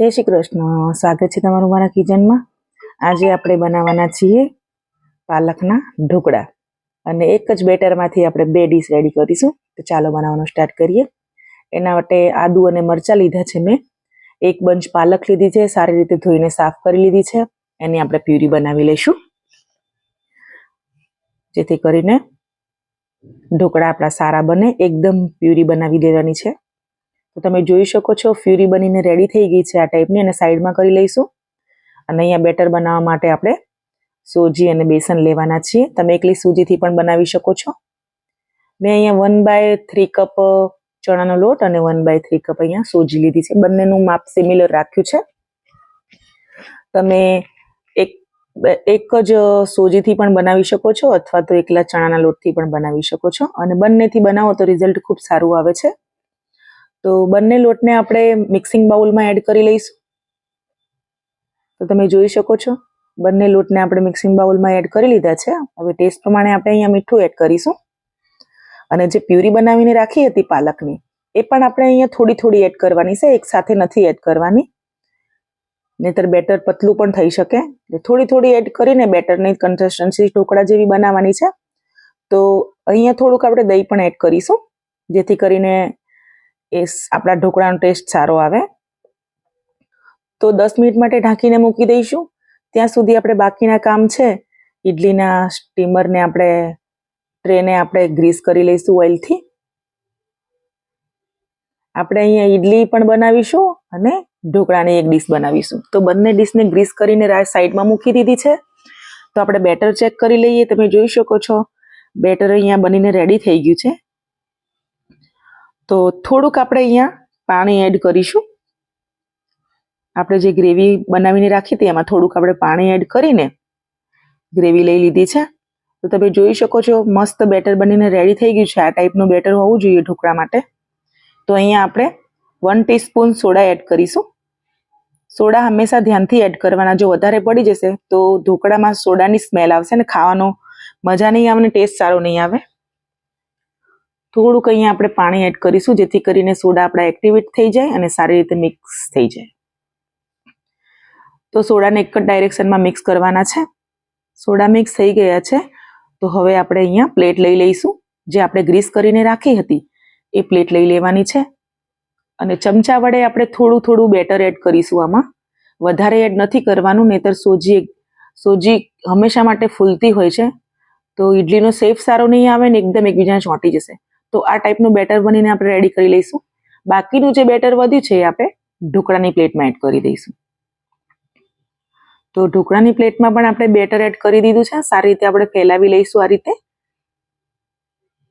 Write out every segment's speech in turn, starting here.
જય શ્રી કૃષ્ણ. સ્વાગત છે તમારું મારા કિચનમાં. આજે આપણે બનાવવાના છીએ પાલકના ઢોકળા. અને એક જ બેટરમાંથી આપણે બે ડીશ રેડી કરીશું. તો ચાલો બનાવવાનું સ્ટાર્ટ કરીએ. એના માટે આદુ અને મરચાં લીધા છે મેં. એક બંચ પાલક લીધી છે, સારી રીતે ધોઈને સાફ કરી લીધી છે. એની આપણે પ્યુરી બનાવી લઈશું. જેથી કરીને ઢોકળા આપણા સારા બને. એકદમ પ્યુરી બનાવી દેવાની છે. તો તમે જોઈ શકો છો ફ્યુરી બનીને રેડી થઈ ગઈ છે આ ટાઈપની અને સાઈડમાં કરી લઈશું. અને અહીંયા બેટર બનાવવા માટે આપણે સોજી અને બેસન લેવાના છીએ. તમે એકલી સૂજીથી પણ બનાવી શકો છો. મેં અહીંયા વન બાય થ્રી કપ ચણાનો લોટ અને વન બાય થ્રી કપ અહીંયા સોજી લીધી છે. બંનેનું માપ સિમિલર રાખ્યું છે. તમે એક એક જ સોજીથી પણ બનાવી શકો છો અથવા તો એકલા ચણાના લોટથી પણ બનાવી શકો છો. અને બંનેથી બનાવો તો રિઝલ્ટ ખૂબ સારું આવે છે. તો બંને લોટને આપણે મિક્સિંગ બાઉલમાં એડ કરી લઈશું. તો તમે જોઈ શકો છો, બંને લોટને આપણે મિક્સિંગ બાઉલમાં એડ કરી લીધા છે. હવે ટેસ્ટ પ્રમાણે આપણે અહીંયા મીઠું એડ કરીશું. અને જે પ્યુરી બનાવીને રાખી હતી પાલકની, એ પણ આપણે અહીંયા થોડી થોડી એડ કરવાની છે, એક સાથે નથી એડ કરવાની. નહીતર બેટર પતલું પણ થઈ શકે. એટલે થોડી થોડી એડ કરીને બેટરની કન્સિસ્ટન્સી ઢોકળા જેવી બનાવવાની છે. તો અહીંયા થોડુંક આપણે દહીં પણ એડ કરીશું, જેથી કરીને એ આપણા ઢોકળાનો ટેસ્ટ સારો આવે. તો દસ મિનિટ માટે ઢાંકીને મૂકી દઈશું. ત્યાં સુધી આપણે બાકીના કામ છે. ઇડલીના સ્ટીમરને આપણે, ટ્રેને આપણે ગ્રીસ કરી લઈશું ઓઇલથી. આપણે અહીંયા ઈડલી પણ બનાવીશું અને ઢોકળાની એક ડીશ બનાવીશું. તો બંને ડીશને ગ્રીસ કરીને સાઈડમાં મૂકી દીધી છે. તો આપણે બેટર ચેક કરી લઈએ. તમે જોઈ શકો છો. બેટર અહીંયા બનીને રેડી થઈ ગયું છે. તો થોડુંક આપણે અહીંયા પાણી એડ કરીશું. આપણે જે ગ્રેવી બનાવીને રાખી હતી, એમાં થોડુંક આપણે પાણી એડ કરીને ગ્રેવી લઈ લીધી છે. તો તમે જોઈ શકો છો, મસ્ત બેટર બનીને રેડી થઈ ગયું છે. આ ટાઈપનું બેટર હોવું જોઈએ ઢોકળા માટે. તો અહીંયા આપણે વન ટીસ્પૂન સોડા એડ કરીશું. સોડા હંમેશા ધ્યાનથી એડ કરવાના. જો વધારે પડી જશે, તો ઢોકળામાં સોડાની સ્મેલ આવશે ને ખાવાનો મજા નહીં આવે ને ટેસ્ટ સારો નહીં આવે. થોડુંક અહીંયા આપણે પાણી એડ કરીશું, જેથી કરીને સોડા આપણા એક્ટિવેટ થઈ જાય અને સારી રીતે મિક્સ થઈ જાય. તો સોડાને એક જ ડાયરેક્શનમાં મિક્સ કરવાના છે. સોડા મિક્સ થઈ ગયા છે. તો હવે આપણે અહીંયા પ્લેટ લઈ લઈશું. જે આપણે ગ્રીસ કરીને રાખી હતી, એ પ્લેટ લઈ લેવાની છે. અને ચમચા વડે આપણે થોડું થોડું બેટર એડ કરીશું આમાં. વધારે એડ નથી કરવાનું, નહીતર સોજી સોજી હંમેશા માટે ફૂલતી હોય છે. તો ઇડલીનો શેપ સારો નહીં આવે ને એકદમ એકબીજાને ચોંટી જશે. તો આ ટાઈપનું બેટર બનીને આપણે રેડી કરી લઈશું. બાકીનું જે બેટર વધ્યું છે એ આપણે ઢોકળાની પ્લેટમાં એડ કરી દઈશું. તો ઢોકળાની પ્લેટમાં પણ આપણે બેટર એડ કરી દીધું છે. સારી રીતે આપણે ફેલાવી લઈશું આ રીતે.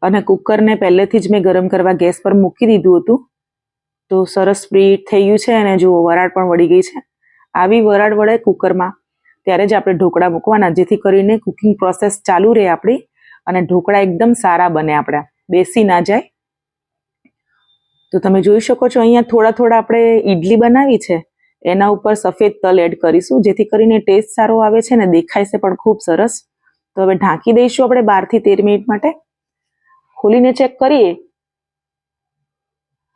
અને કુકરને પહેલેથી જ મેં ગરમ કરવા ગેસ પર મૂકી દીધું હતું. તો સરસ સ્પ્રીટ થઈ ગયું છે અને જુઓ વરાળ પણ વળી ગઈ છે. આવી વરાળ વળે કુકરમાં ત્યારે જ આપણે ઢોકળા મૂકવાના, જેથી કરીને કુકિંગ પ્રોસેસ ચાલુ રહે આપણી અને ઢોકળા એકદમ સારા બને આપણા. બેસી ના જાય. તો તમે જોઈ શકો છો, અહીંયા થોડા થોડા આપણે ઈડલી બનાવી છે. એના ઉપર સફેદ તલ એડ કરીશું, જેથી કરીને ટેસ્ટ સારો આવે છે ને દેખાય છે પણ ખૂબ સરસ. તો હવે ઢાંકી દઈશું આપણે બારથી તેર મિનિટ માટે. ખોલીને ચેક કરીએ.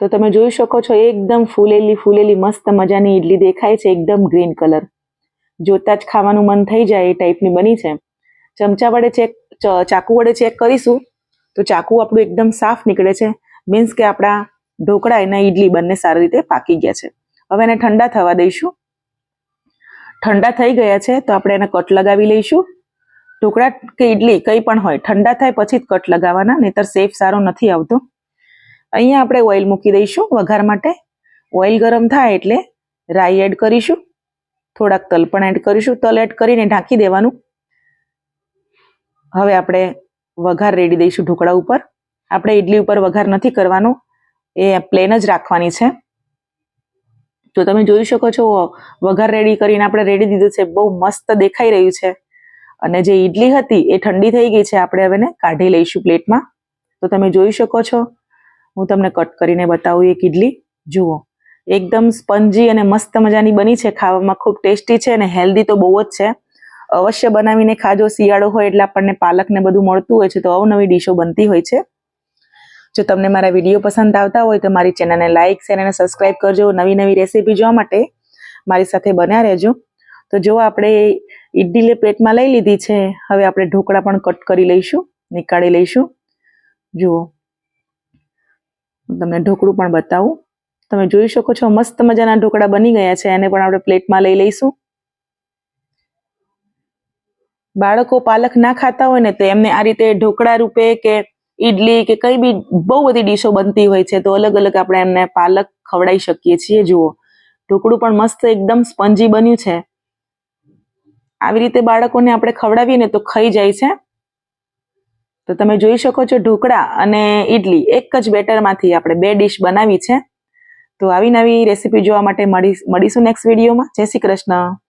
તો તમે જોઈ શકો છો, એકદમ ફૂલેલી ફૂલેલી મસ્ત મજાની ઈડલી દેખાય છે, એકદમ ગ્રીન કલર. જોતા જ ખાવાનું મન થઈ જાય એ ટાઈપની બની છે. ચમચા વડે ચેક ચાકુ વડે ચેક કરીશું. તો ચાકુ આપણું એકદમ સાફ નીકળે છે. મીન્સ કે આપણા ઢોકળા એના ઈડલી બંને સારી રીતે પાકી ગયા છે. હવે એને ઠંડા થવા દઈશું. ઠંડા થઈ ગયા છે તો આપણે એને કટ લગાવી લઈશું. ઢોકળા કે ઈડલી કંઈ પણ હોય, ઠંડા થાય પછી જ કટ લગાવવાના, નહીતર સેફ સારો નથી આવતો. અહીંયા આપણે ઓઇલ મૂકી દઈશું વઘાર માટે. ઓઇલ ગરમ થાય એટલે રાઈ એડ કરીશું. થોડાક તલ પણ એડ કરીશું. તલ એડ કરીને ઢાંકી દેવાનું. હવે આપણે વઘાર રેડી દઈશું ઢોકળા ઉપર. આપણે ઈડલી ઉપર વઘાર નથી કરવાનો. એ પ્લેન જ રાખવાની છે. તો તમે જોઈ શકો છો, વઘાર રેડી કરીને આપણે રેડી દીધું છે. બહુ મસ્ત દેખાઈ રહ્યું છે. અને જે ઈડલી હતી એ ઠંડી થઈ ગઈ છે. આપણે હવે ને કાઢી લઈશું પ્લેટમાં. તો તમે જોઈ શકો છો. હું તમને કટ કરીને બતાવું એક ઈડલી. જુઓ. એકદમ સ્પંજી અને મસ્ત મજાની બની છે. ખાવામાં ખૂબ ટેસ્ટી છે અને હેલ્ધી તો બહુ જ છે. અવશ્ય બનાવીને ખાજો, શિયાળો હોય એટલે આપણને પાલક ને બધું મળતું હોય છે, તો અવનવી ડીશો બનતી હોય છે. જો તમને મારા વીડિયો પસંદ આવતા હોય તો મારી ચેનલને લાઇક શેર અને સબસ્ક્રાઇબ કરજો. નવી નવી રેસીપી જોવા માટે મારી સાથે બન્યા રહેજો. તો જો આપણે ઇડલી પ્લેટમાં લઈ લીધી છે, હવે આપણે ઢોકળા પણ કટ કરી લઈશું, નીકાળી લઈશું. જુઓ. તમને ઢોકળું પણ બતાવું. તમે જોઈ શકો છો, મસ્ત મજાના ઢોકળા બની ગયા છે, એને પણ આપણે પ્લેટમાં લઈ લઈશું. બાળકો પાલક ના ખાતા હોય ને તો એમને આ રીતે ઢોકળા રૂપે કે ઈડલી કે કઈ બી બહુ બધી ડીશો બનતી હોય છે તો અલગ અલગ આપણે એમને પાલક ખવડાવી શકીએ છીએ. જુઓ, ઢોકળું પણ મસ્ત એકદમ સ્પંજી બન્યું છે. આવી રીતે બાળકોને આપણે ખવડાવીએ ને તો ખાઈ જાય છે. તો તમે જોઈ શકો છો ઢોકળા અને ઈડલી એક જ બેટરમાંથી આપણે બે ડીશ બનાવી છે. તો આવી નવી રેસીપી જોવા માટે મળી, મળીશું નેક્સ્ટ વિડીયોમાં જય શ્રી કૃષ્ણ.